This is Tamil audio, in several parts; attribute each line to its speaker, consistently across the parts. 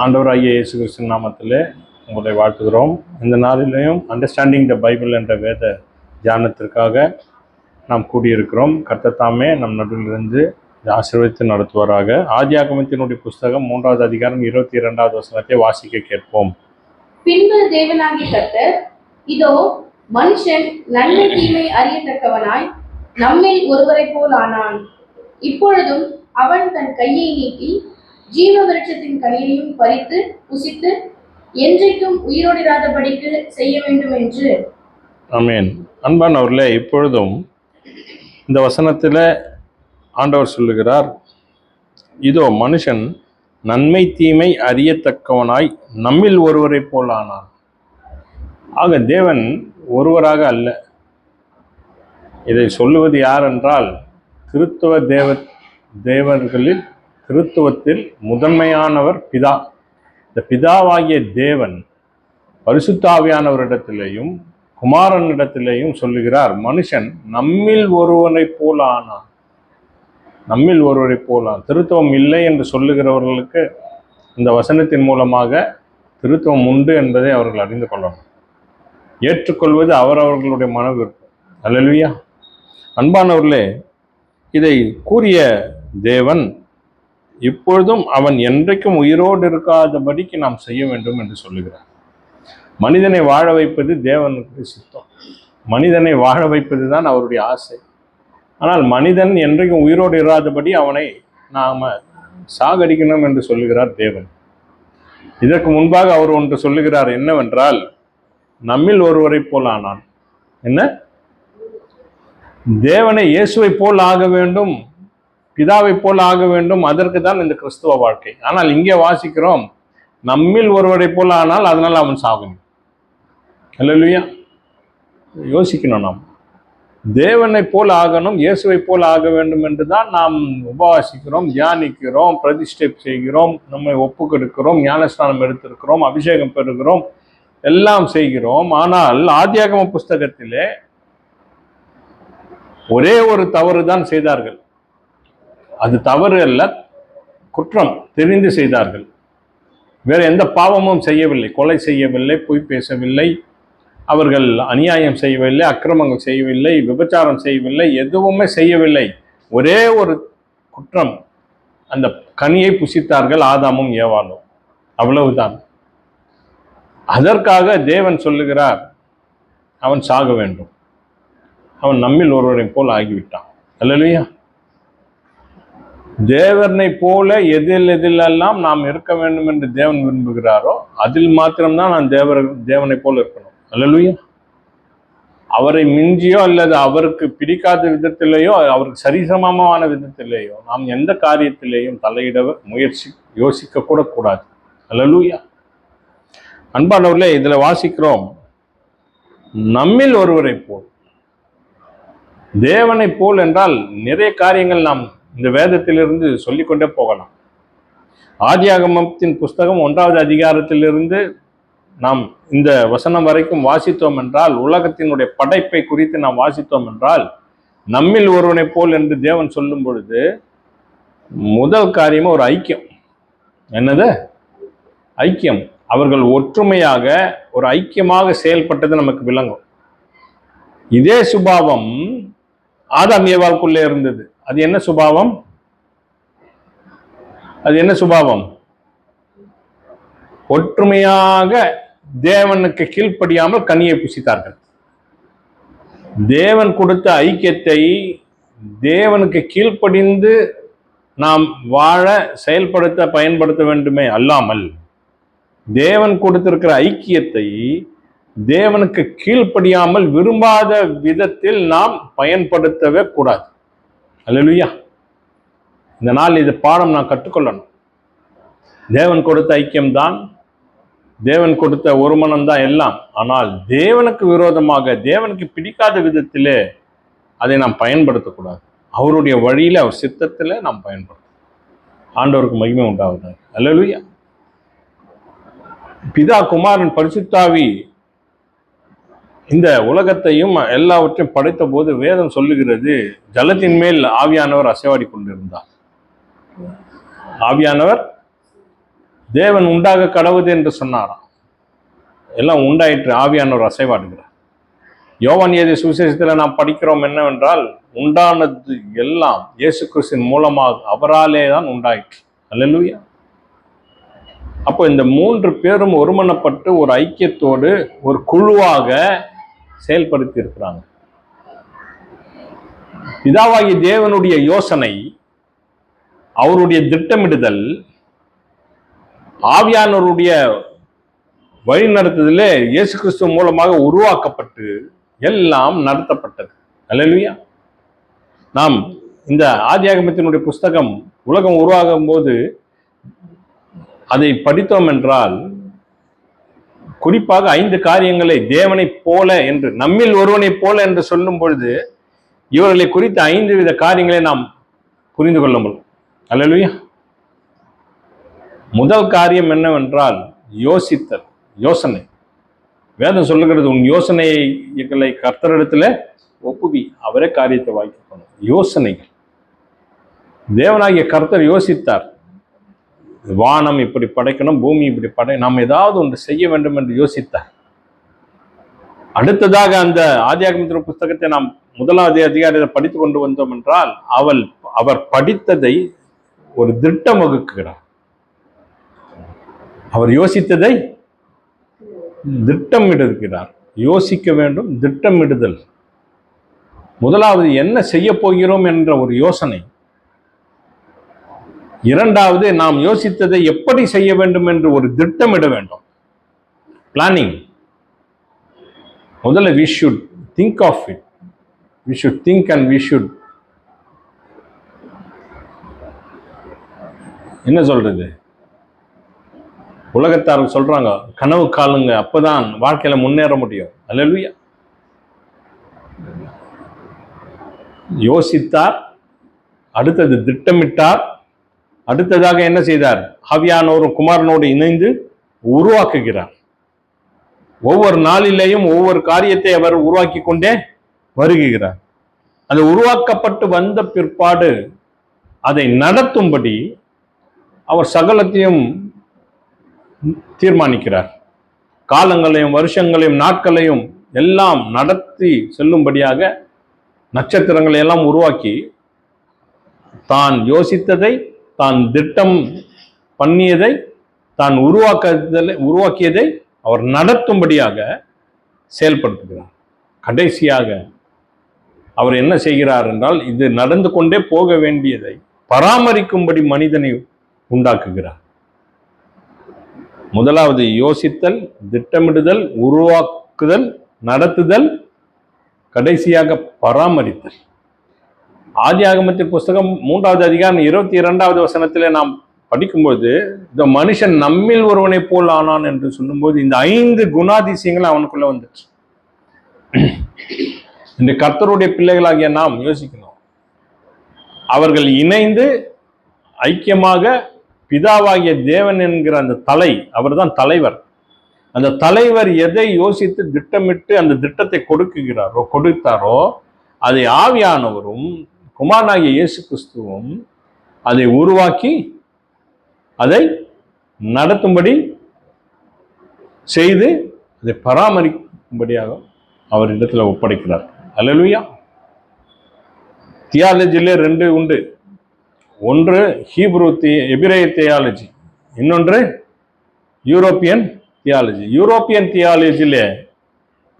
Speaker 1: ஆண்டவராகிய இயேசு கிறிஸ்து நாமத்தில் உங்களை வாழ்த்துகிறோம். இந்த நாளிலையும் அண்டர்ஸ்டாண்டிங் த பைபிள் என்ற வேத தியானத்திற்காக நாம் கூடியிருக்கிறோம். கர்த்தத்தாமே நம் நடுவிலிருந்து ஆசீர்வதித்து நடத்துவாராக. ஆதியாகமத்தினுடைய புஸ்தகம் மூன்றாவது அதிகாரம் இருபத்தி இரண்டாவது வசனத்தை வாசிக்க கேட்போம்.
Speaker 2: பின்பு தேவனாகி கர்த்தர் இதோ மனுஷன் நன்மை தீமை அறியத்தக்கவனாய் நம்மில் ஒருவரை போல் ஆனான். இப்பொழுதும் அவன் தன் கையை நீட்டி ஜீவ விருட்சத்தின் கனியையும் பறித்து புசித்து என்றைக்கும் உயிரோடிராதபடிக்கு செய்ய வேண்டும் என்று.
Speaker 1: ஆமென். அன்பானவர்களே இப்பொழுதும் இந்த வசனத்தில் ஆண்டவர் சொல்லுகிறார் இதோ மனுஷன் நன்மை தீமை அறியத்தக்கவனாய் நம்மில் ஒருவரை போல் ஆனான். ஆக தேவன் ஒருவராக அல்ல. இதை சொல்லுவது யார் என்றால் கிறிஸ்தவ தேவ தேவர்களில் கிறித்துவத்தில் முதன்மையானவர் பிதா. இந்த பிதாவாகிய தேவன் பரிசுத்தாவியானவரிடத்திலேயும் குமாரனிடத்திலேயும் சொல்லுகிறார் மனுஷன் நம்மில் ஒருவனைப் போல ஆனான் நம்மில் ஒருவரைப் போலாம் திருத்துவம் இல்லை என்று சொல்லுகிறவர்களுக்கு இந்த வசனத்தின் மூலமாக திருத்துவம் உண்டு என்பதை அவர்கள் அறிந்து கொள்ளணும். ஏற்றுக்கொள்வது அவரவர்களுடைய மன விருப்பம் அல்லலுயா. அன்பானவர்களே இதை கூறிய தேவன் இப்பொழுதும் அவன் என்றைக்கும் உயிரோடு இருக்காதபடிக்கு நாம் செய்ய வேண்டும் என்று சொல்லுகிறார் மனிதனை வாழ வைப்பது தேவனுக்கு சித்தம். மனிதனை வாழ வைப்பது தான் அவருடைய ஆசை. ஆனால் மனிதன் என்றைக்கும் உயிரோடு இராதபடி அவனை நாம் சாகடிக்கணும் என்று சொல்லுகிறார் தேவன். இதற்கு முன்பாக அவர் ஒன்று சொல்லுகிறார் என்னவென்றால் நம்மில் ஒருவரைப் போல் ஆனான். என்ன? தேவனை இயேசுவை போல் ஆக வேண்டும். பிதாவை போல் ஆக வேண்டும். அதற்கு தான் இந்த கிறிஸ்துவ வாழ்க்கை. ஆனால் இங்கே வாசிக்கிறோம் நம்மில் ஒருவரை போல் ஆனால் அதனால் அவன் சாகணும் இல்லையா யோசிக்கணும் நாம். தேவனை போல் ஆகணும் இயேசுவை போல் ஆக வேண்டும் என்று தான் நாம் உபவாசிக்கிறோம் தியானிக்கிறோம் பிரதிஷ்டை செய்கிறோம் நம்மை ஒப்பு கொடுக்கிறோம் ஞானஸ்தானம் எடுத்திருக்கிறோம் அபிஷேகம் பெறுகிறோம் எல்லாம் செய்கிறோம். ஆனால் ஆதியாகம புஸ்தகத்திலே ஒரே ஒரு தவறு தான் செய்தார்கள். அது தவறு அல்ல. குற்றம் தெரிந்து செய்தார்கள். வேறு எந்த பாவமும் செய்யவில்லை. கொலை செய்யவில்லை பொய் பேசவில்லை. அவர்கள் அநியாயம் செய்யவில்லை அக்கிரமங்கள் செய்யவில்லை விபச்சாரம் செய்யவில்லை எதுவுமே செய்யவில்லை. ஒரே ஒரு குற்றம். அந்த கனியை புசித்தார்கள் ஆதாமும் ஏவாலும் அவ்வளவுதான். அதற்காக தேவன் சொல்லுகிறார் அவன் சாக வேண்டும். அவன் நம்மில் ஒருவரை போல் ஆகிவிட்டான். அல்லையா தேவனை போல எதில் எதிலெல்லாம் நாம் இருக்க வேண்டும் என்று தேவன் விரும்புகிறாரோ அதில் மாத்திரம்தான் நான் தேவர் தேவனை போல இருக்கணும். அல்லலுயா. அவரை மிஞ்சியோ அல்லது அவருக்கு பிடிக்காத விதத்திலேயோ அவருக்கு சரிசமமான விதத்திலேயோ நாம் எந்த காரியத்திலேயும் தலையிட முயற்சி யோசிக்க கூட கூடாது. அல்லலுயா. அன்பானவர்களே இதில் வாசிக்கிறோம். நம்மில் ஒருவரை போல் தேவனை போல் என்றால் நிறைய காரியங்கள் நாம் இந்த வேதத்திலிருந்து சொல்லிக்கொண்டே போகலாம். ஆதியாகமத்தின் புஸ்தகம் ஒன்றாவது அதிகாரத்திலிருந்து நாம் இந்த வசனம் வரைக்கும் வாசித்தோம் என்றால் உலகத்தினுடைய படைப்பை குறித்து நாம் வாசித்தோம் என்றால் நம்மில் ஒருவனை போல் என்று தேவன் சொல்லும் பொழுது முதல் காரியமா ஒரு ஐக்கியம். என்னது? ஐக்கியம். அவர்கள் ஒற்றுமையாக ஒரு ஐக்கியமாக செயல்பட்டது நமக்கு விளங்கும். இதே சுபாவம் ஆதாம் ஏவாளுக்குள்ளே இருந்தது. அது என்ன சுபாவம்? அது என்ன சுபாவம்? ஒற்றுமையாக தேவனுக்கு கீழ்ப்படியாமல் கனியை புசித்தார்கள். தேவன் கொடுத்த ஐக்கியத்தை தேவனுக்கு கீழ்ப்படிந்து நாம் வாழ செயல்படுத்த பயன்படுத்த வேண்டுமே அல்லாமல் தேவன் கொடுத்திருக்கிற ஐக்கியத்தை தேவனுக்கு கீழ்ப்படியாமல் விரும்பாத விதத்தில் நாம் பயன்படுத்தவே கூடாது. அல்லலுயா இந்த நாள் இது பாடம் நான் கற்றுக்கொள்ளணும். தேவன் கொடுத்த ஐக்கியம்தான் தேவன் கொடுத்த ஒரு மனம்தான் எல்லாம். ஆனால் தேவனுக்கு விரோதமாக தேவனுக்கு பிடிக்காத விதத்திலே அதை நாம் பயன்படுத்தக்கூடாது. அவருடைய வழியில் அவர் சித்தத்தில் நாம் பயன்படுத்தணும். ஆண்டவருக்கு மகிமை உண்டாகுது அல்லலுயா பிதா குமாரன் பரிசுத்தாவி இந்த உலகத்தையும் எல்லாவற்றையும் படைத்த போது வேதம் சொல்லுகிறது ஜலத்தின் மேல் ஆவியானவர் அசைவாடி கொண்டிருந்தார். ஆவியானவர் தேவன் உண்டாக கடவுது என்று சொன்னாராம். எல்லாம் உண்டாயிற்று ஆவியானவர் அசைவாடுகிறார். யோவான் ஏதி சுவிசேஷத்தில் நாம் படிக்கிறோம் என்னவென்றால் உண்டானது எல்லாம் இயேசு கிறிஸ்தின் மூலமாக அவராலே தான் உண்டாயிற்று. அல்லேலூயா. அப்போ இந்த மூன்று பேரும் ஒருமனப்பட்டு ஒரு ஐக்கியத்தோடு ஒரு குழுவாக செயல்படுத்தி இருக்கிறாங்க பிதாவாகிய தேவனுடைய யோசனை அவருடைய திட்டமிடுதல் ஆவியானவருடைய வழிநடத்துதலே இயேசு கிறிஸ்துவ மூலமாக உருவாக்கப்பட்டு எல்லாம் நடத்தப்பட்டது. அல்லா நாம் இந்த ஆதியாகமத்தினுடைய புஸ்தகம் உலகம் உருவாகும் போது அதை படித்தோம் என்றால் குறிப்பாக ஐந்து காரியங்களை தேவனைப் போல என்று நம்மில் ஒருவனைப் போல என்று சொல்லும் பொழுது இவர்களை குறித்த ஐந்து வித காரியங்களை நாம் புரிந்து கொள்ள முடியும். அல்லேலூயா. முதல் காரியம் என்னவென்றால் யோசித்தல் யோசனை. வேதம் சொல்லுகிறது உன் யோசனைகளை கர்த்தரிடத்துல ஒப்புவி அவரே காரியத்தை வாய்க்கணும் யோசனைகள். தேவனாகிய கர்த்தர் யோசித்தார். வானம் இப்படி படைக்கணும் பூமி இப்படி படை நாம் ஏதாவது ஒன்று செய்ய வேண்டும் என்று யோசித்தார் அடுத்ததாக அந்த ஆதியாகமத்தின் புஸ்தகத்தை நாம் முதலாவது அதிகாரத்தை படித்து கொண்டு வந்தோம் என்றால் அவள் அவர் படித்ததை ஒரு திட்டம் வகுக்கிறார் அவர் யோசித்ததை திட்டமிடுகிறார் யோசிக்க வேண்டும் திட்டமிடுதல் முதலாவது என்ன செய்ய போகிறோம் என்ற ஒரு யோசனை இரண்டாவது நாம் யோசித்ததை எப்படி செய்ய வேண்டும் என்று ஒரு திட்டமிட வேண்டும். பிளானிங் முதல்ல we should think of it we should think and we should என்ன சொல்றது? உலகத்தார் சொல்றாங்க கனவு காலுங்க அப்பதான் வாழ்க்கையில முன்னேற முடியும். அல்லா யோசித்தார் அடுத்தது திட்டமிட்டார் அடுத்ததாக என்ன செய்தார்? ஹவியானோரும் குமாரனோடு இணைந்து உருவாக்குகிறார். ஒவ்வொரு நாளிலேயும் ஒவ்வொரு காரியத்தை அவர் உருவாக்கி கொண்டே வருகிறார். அது உருவாக்கப்பட்டு வந்த பிற்பாடு அதை நடத்தும்படி அவர் சகலத்தையும் தீர்மானிக்கிறார். காலங்களையும் வருஷங்களையும் நாட்களையும் எல்லாம் நடத்தி செல்லும்படியாக நட்சத்திரங்களை எல்லாம் உருவாக்கி தான் யோசித்ததை தான் திட்டம் பண்ணியதை தான் உருவாக்குதலை உருவாக்கியதை அவர் நடத்தும்படியாக செயல்படுத்துகிறார். கடைசியாக அவர் என்ன செய்கிறார் என்றால் இது நடந்து கொண்டே போக வேண்டியதை பராமரிக்கும்படி மனிதனை உண்டாக்குகிறார். முதலாவது யோசித்தல் திட்டமிடுதல் உருவாக்குதல் நடத்துதல் கடைசியாக பராமரித்தல். ஆதி ஆகமத்தின் புஸ்தகம் மூன்றாவது அதிகாரம் இருபத்தி இரண்டாவது வசனத்தில் நாம் படிக்கும்போது இந்த மனுஷன் நம்மில் ஒருவனைப் போல் ஆனான் என்று சொல்லும்போது இந்த ஐந்து குணாதிசயங்கள் அவனுக்குள்ள வந்துச்சு. இந்த கர்த்தருடைய பிள்ளைகளாகிய நாம் யோசிக்கணும். அவர்கள் இணைந்து ஐக்கியமாக பிதாவாகிய தேவன் என்கிற அந்த தலை அவர் தான் தலைவர். அந்த தலைவர் எதை யோசித்து திட்டமிட்டு அந்த திட்டத்தை கொடுக்குகிறாரோ கொடுத்தாரோ அதை ஆவியானவரும் குமாரனாகிய இயேசு கிறிஸ்துவும் அதை உருவாக்கி அதை நடத்தும்படி செய்து அதை பராமரிக்கும்படியாக அவர் இடத்துல ஒப்படைக்கிறார். அல்லேலூயா. தியாலஜியில் ரெண்டு உண்டு. ஒன்று ஹீப்ரு தி எபிரேய தியாலஜி இன்னொன்று யூரோப்பியன் தியாலஜி. யூரோப்பியன் தியாலஜியிலே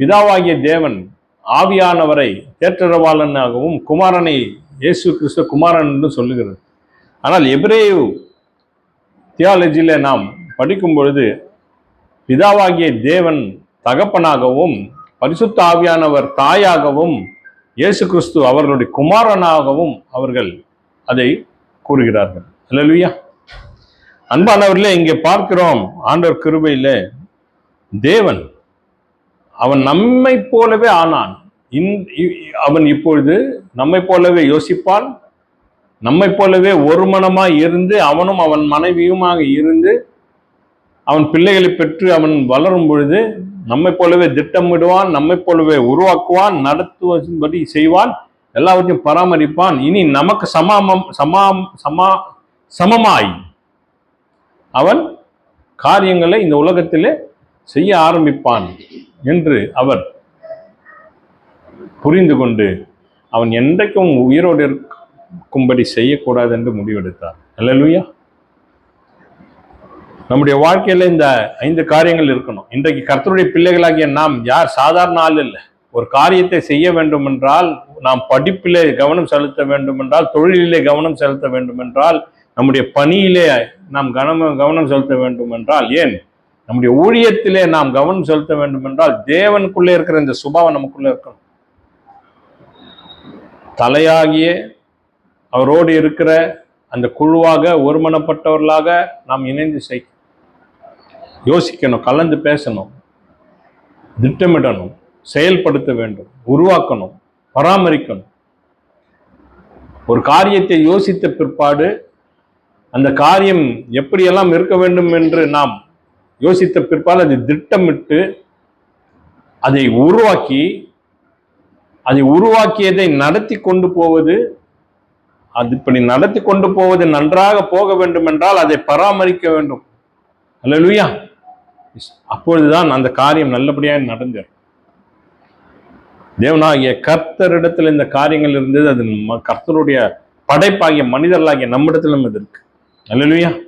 Speaker 1: பிதாவாகிய தேவன் ஆவியானவரை தேற்றரவாளனாகவும் குமாரனை இயேசு கிறிஸ்து குமாரன் என்று சொல்லுகிறது. ஆனால் எப்ரேயு தியாலஜியில் நாம் படிக்கும் பொழுது பிதாவாகிய தேவன் தகப்பனாகவும் பரிசுத்த ஆவியானவர் தாயாகவும் இயேசு கிறிஸ்து அவர்களுடைய குமாரனாகவும் அவர்கள் அதை கூறுகிறார்கள். அல்லேலூயா. அன்பானவர்களே இங்கே பார்க்கிறோம் ஆண்டவர் கிருபையிலே தேவன் அவன் நம்மை போலவே ஆனான். அவன் இப்பொழுது நம்மை போலவே யோசிப்பான் நம்மை போலவே ஒரு மனமாய் இருந்து அவனும் அவன் மனைவியுமாக இருந்து அவன் பிள்ளைகளை பெற்று அவன் வளரும் பொழுது நம்மை போலவே திட்டமிடுவான் நம்மை போலவே உருவாக்குவான் நடத்துவதன்படி செய்வான் எல்லாவற்றையும் பராமரிப்பான். இனி நமக்கு சமாமம் சமாம் சமா சமமாய் அவன் காரியங்களை இந்த உலகத்திலே செய்ய ஆரம்பிப்பான் என்று அவர் புரிந்து கொண்டு அவன் என்றைக்கும் உயிரோடு இருக்கும்படி செய்யக்கூடாது என்று முடிவெடுத்தார். அல்லேலூயா. நம்முடைய வாழ்க்கையில் இந்த ஐந்து காரியங்கள் இருக்கணும். இன்றைக்கு கர்த்தருடைய பிள்ளைகளாகிய நாம் யார் சாதாரண ஆள் இல்லை. ஒரு காரியத்தை செய்ய வேண்டும் என்றால் நாம் படிப்பிலே கவனம் செலுத்த வேண்டும் என்றால் தொழிலிலே கவனம் செலுத்த வேண்டும் என்றால் நம்முடைய பணியிலே நாம் கவனம் கவனம் செலுத்த வேண்டும் என்றால் ஏன்? நம்முடைய ஊழியத்திலே நாம் கவனம் செலுத்த வேண்டும் என்றால் தேவனுக்குள்ளே இருக்கிற இந்த சுபாவம் நமக்குள்ளே இருக்கணும். தலையாகிய அவரோடு இருக்கிற அந்த குழுவாக ஒருமனப்பட்டவர்களாக நாம் இணைந்து செய் யோசிக்கணும் கலந்து பேசணும் திட்டமிடணும் செயல்படுத்த வேண்டும் உருவாக்கணும் பராமரிக்கணும். ஒரு காரியத்தை யோசித்த பிற்பாடு அந்த காரியம் எப்படியெல்லாம் இருக்க வேண்டும் என்று நாம் யோசித்த பிற்பாடு அதை திட்டமிட்டு அதை உருவாக்கி அதை உருவாக்கியதை நடத்தி கொண்டு போவது அது இப்படி நடத்தி கொண்டு போவது நன்றாக போக வேண்டும் என்றால் அதை பராமரிக்க வேண்டும். அல்லேலூயா. அப்பொழுதுதான் அந்த காரியம் நல்லபடியாக நடந்தது. தேவனாகிய கர்த்தரிடத்தில் இந்த காரியங்கள் இருந்தது. அது ம- கர்த்தருடைய படைப்பாகிய மனிதர்களாகிய நம்மிடத்திலும் இது இருக்கு. அல்லேலூயா.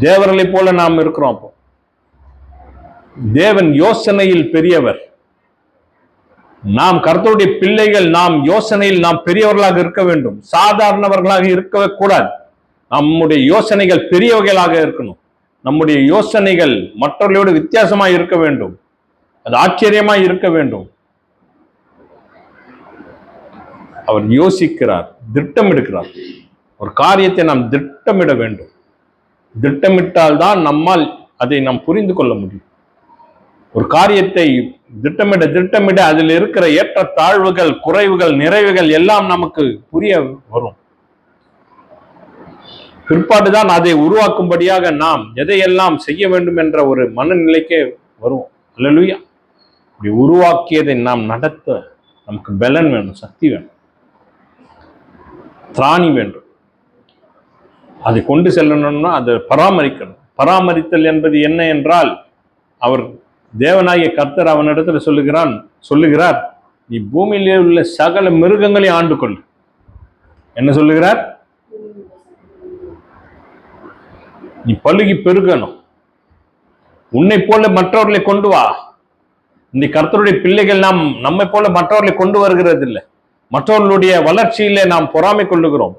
Speaker 1: தேவர்களைப் போல நாம் இருக்கிறோம் அப்போ. தேவன் யோசனையில் பெரியவர். நாம் கர்த்தருடைய பிள்ளைகள் நாம் யோசனையில் நாம் பெரியவர்களாக இருக்க வேண்டும். சாதாரணவர்களாக இருக்கவே கூடாது. நம்முடைய யோசனைகள் பெரியவர்களாக இருக்கணும். நம்முடைய யோசனைகள் மற்றவர்களோடு வித்தியாசமாக இருக்க வேண்டும். அது ஆச்சரியமாக இருக்க வேண்டும். அவர் யோசிக்கிறார் திட்டமிடுகிறார். ஒரு காரியத்தை நாம் திட்டமிட வேண்டும். திட்டமிட்டால்தான் நம்மால் அதை நாம் புரிந்து கொள்ள முடியும். ஒரு காரியத்தை திட்டமிட திட்டமிட அதில் இருக்கிற ஏற்ற தாழ்வுகள் குறைவுகள் நிறைவுகள் எல்லாம் நமக்கு புரிய வரும். பிற்பாடுதான் அதை உருவாக்கும்படியாக நாம் எதையெல்லாம் செய்ய வேண்டும் என்ற ஒரு மனநிலைக்கே வருவோம். அல்லலுயா. இப்படி உருவாக்கியதை நாம் நடத்த நமக்கு பலன் வேணும் சக்தி வேணும். திராணி வேண்டும். அதை கொண்டு செல்லணும்னா அதை பராமரிக்கணும். பராமரித்தல் என்பது என்ன என்றால் அவர் தேவனாகிய கர்த்தர் அவனிடத்தில் சொல்லுகிறான் சொல்லுகிறார் நீ பூமியிலே உள்ள சகல மிருகங்களை ஆண்டு கொள். என்ன சொல்லுகிறார்? நீ பழுகி பெருகணும். உன்னை போல மற்றவர்களை கொண்டு வா. இந்த கர்த்தருடைய பிள்ளைகள் நாம் நம்மை போல மற்றவர்களை கொண்டு வருகிறது இல்லை மற்றவர்களுடைய வளர்ச்சியிலே நாம் பொறாமை கொள்ளுகிறோம்.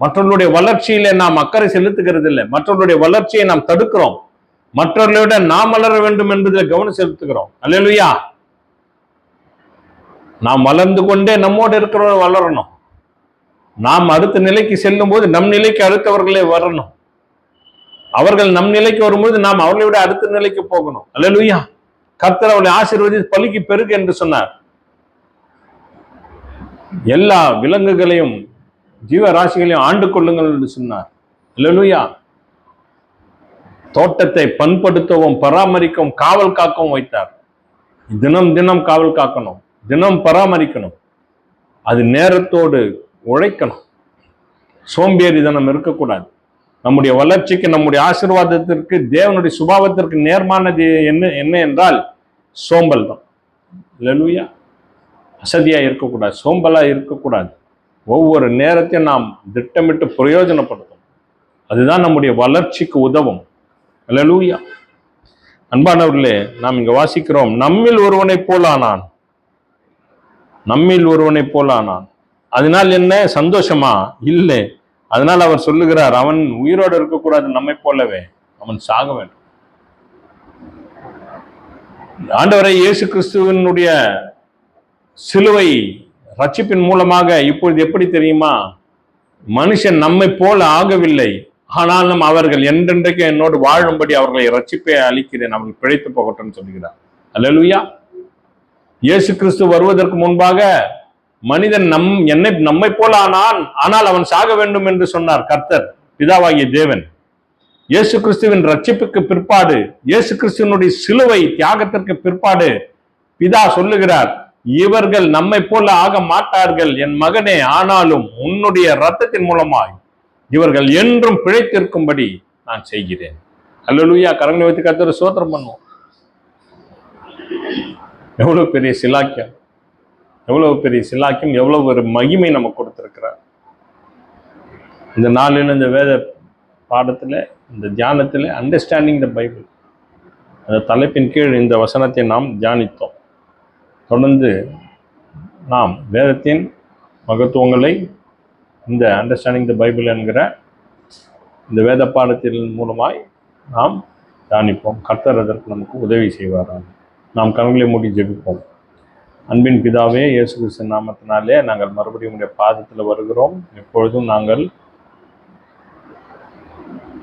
Speaker 1: மற்றவர்களுடைய வளர்ச்சியிலே நாம் அக்கறை செலுத்துகிறது இல்லை மற்றவர்களுடைய வளர்ச்சியை நாம் தடுக்கிறோம். மற்றவர்களை விட நாம் வளர வேண்டும் என்பதில் கவனம் செலுத்துகிறோம். அல்லையா நாம் வளர்ந்து கொண்டே நம்மோடு இருக்கிறவங்க வளரணும். நாம் அடுத்த நிலைக்கு செல்லும் போது நம் நிலைக்கு அடுத்தவர்களே வரணும். அவர்கள் நம் நிலைக்கு வரும்போது நாம் அவர்களை விட அடுத்த நிலைக்கு போகணும். அல்லையா கர்த்தர் அவளை ஆசீர்வதி பலிக்கு பெருகு என்று சொன்னார். எல்லா விலங்குகளையும் ஜீவராசிகளையும் ஆண்டு கொள்ளுங்கள் என்று சொன்னார். இல்லையா தோட்டத்தை பண்படுத்தவும் பராமரிக்கவும் காவல் காக்கவும் வைத்தார். தினம் தினம் காவல் காக்கணும். தினம் பராமரிக்கணும். அது நேரத்தோடு உழைக்கணும். சோம்பேறிதனம் இருக்கக்கூடாது. நம்முடைய வளர்ச்சிக்கு நம்முடைய ஆசீர்வாதத்திற்கு தேவனுடைய சுபாவத்திற்கு நேர்மானது என்ன என்ன என்றால் சோம்பல் தான் லலுயா அசதியாக இருக்கக்கூடாது சோம்பலாக இருக்கக்கூடாது. ஒவ்வொரு நேரத்தையும் நாம் திட்டமிட்டு பிரயோஜனப்படுத்தும் அதுதான் நம்முடைய வளர்ச்சிக்கு உதவும். லலுயா அன்பானவர்களே நாம் இங்க வாசிக்கிறோம் நம்மில் ஒருவனை போலானான். நம்மில் ஒருவனைப் போலானான். அதனால் என்ன? சந்தோஷமா? இல்லை. அதனால் அவர் சொல்லுகிறார் அவன் உயிரோடு இருக்கக்கூடாது நம்மை போலவே. அவன் சாக வேண்டும். ஆண்டவரை இயேசு கிறிஸ்துவனுடைய சிலுவை ரட்சிப்பின் மூலமாக இப்பொழுது எப்படி தெரியுமா? மனுஷன் நம்மை போல ஆகவில்லை. ஆனாலும் அவர்கள் என்றென்றைக்கு என்னோடு வாழும்படி அவர்களை ரட்சிப்பை அளிக்கிறேன் அவர்கள் பிழைத்து போகட்டும் சொல்கிறார் அல்லேலூயா இயேசு கிறிஸ்து வருவதற்கு முன்பாக மனிதன் நம் என்னை நம்மை போல ஆனான் ஆனால் அவன் சாக வேண்டும் என்று சொன்னார் கர்த்தர் பிதாவாகிய தேவன். இயேசு கிறிஸ்துவின் ரட்சிப்புக்கு பிற்பாடு இயேசு கிறிஸ்துவனுடைய சிலுவை தியாகத்திற்கு பிற்பாடு பிதா சொல்லுகிறார் இவர்கள் நம்மை போல ஆக மாட்டார்கள் என் மகனே ஆனாலும் உன்னுடைய ரத்தத்தின் மூலமாய் இவர்கள் என்றும் பிழைத்திருக்கும்படி நான் செய்கிறேன். அல்லலுயா கரங்களை வைத்து கத்தர் சோத்திரம் பண்ணுவோம். எவ்வளவு பெரிய சிலாக்கியம். எவ்வளவு பெரிய சிலாக்கியம் எவ்வளவு ஒரு மகிமை நமக்கு கொடுத்துருக்கிறார். இந்த நாளில் இந்த வேத பாடத்தில் இந்த தியானத்தில் அண்டர்ஸ்டாண்டிங் த பைபிள் அந்த தலைப்பின் கீழ் இந்த வசனத்தை நாம் தியானித்தோம். தொடர்ந்து நாம் வேதத்தின் மகத்துவங்களை இந்த அண்டர்ஸ்டாண்டிங் த பைபிள் என்கிற இந்த வேத பாடத்தின் மூலமாய் நாம் தியானிப்போம். கர்த்தர் அதற்கு நமக்கு உதவி செய்வாராம். நாம் கண்களை மூடி ஜெபிப்போம். அன்பின் பிதாவே இயேசு கிறிஸ்து நாமத்தினாலே நாங்கள் மறுபடியும் உடைய பாதத்தில் வருகிறோம். எப்பொழுதும் நாங்கள்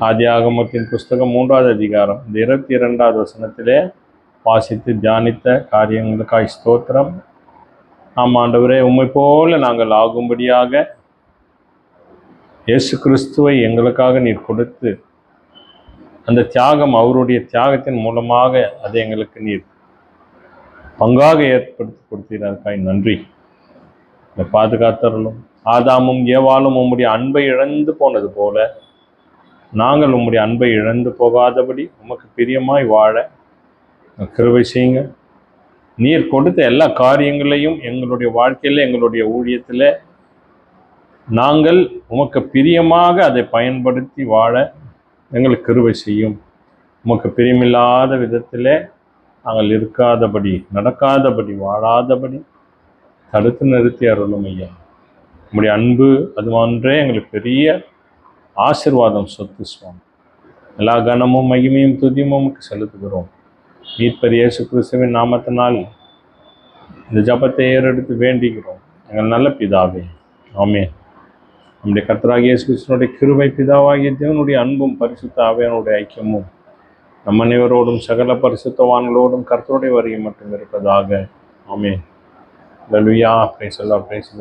Speaker 1: ஆதி ஆகமத்தின் புஸ்தகம் மூன்றாவது அதிகாரம் இந்த இருபத்தி இரண்டாவது வசனத்திலே வாசித்து தியானித்த காரியங்களுக்காய் ஸ்தோத்திரம். ஆம் ஆண்டவரே உண்மை போல நாங்கள் ஆகும்படியாக இயேசு கிறிஸ்துவை எங்களுக்காக நீர் கொடுத்து அந்த தியாகம் அவருடைய தியாகத்தின் மூலமாக அதை எங்களுக்கு நீர் பங்காக ஏற்படுத்தி கொடுத்தீர் நன்றி. இந்த பாதுகாத்தரலும் ஆதாமும் ஏவாளும் உம்முடைய அன்பை இழந்து போனது போல நாங்கள் உம்முடைய அன்பை இழந்து போகாதபடி உமக்கு பிரியமாய் வாழ கிருவை செய்யுங்க. நீர் கொடுத்த எல்லா காரியங்களையும் எங்களுடைய வாழ்க்கையில் எங்களுடைய ஊழியத்தில் நாங்கள் உமக்கு பிரியமாக அதை பயன்படுத்தி வாழ எங்களுக்கு கருவை செய்யும். உமக்கு பிரியமில்லாத விதத்தில் நாங்கள் இருக்காதபடி நடக்காதபடி வாழாதபடி தடுத்து நிறுத்தி அருளும் ஐயா. உங்களுடைய அன்பு அதுவன்றே எங்களுக்கு பெரிய ஆசிர்வாதம் சொத்து சுவாமி. எல்லா கனமும் மகிமையும் துதியமும் செலுத்துகிறோம். மீட்பர் இயேசு கிறிஸ்துவின் நாமத்தினால் இந்த ஜபத்தை ஏறெடுத்து வேண்டிக்கிறோம் எங்கள் நல்ல பிதாவே. ஆமே நம்முடைய கர்த்தராகிய இயேசு கிறிஸ்துவனுடைய கிருபை பிதாவாகிய தேவனுடைய அன்பும் பரிசுத்த ஆவியானுடைய ஐக்கியமும் நம் அனைவரோடும் சகல பரிசுத்தவான்களோடும் கர்த்தருடைய வரியும் மட்டும் இருப்பதாக. ஆமே லலுயா பிரேசல்லா பிரேசல்லா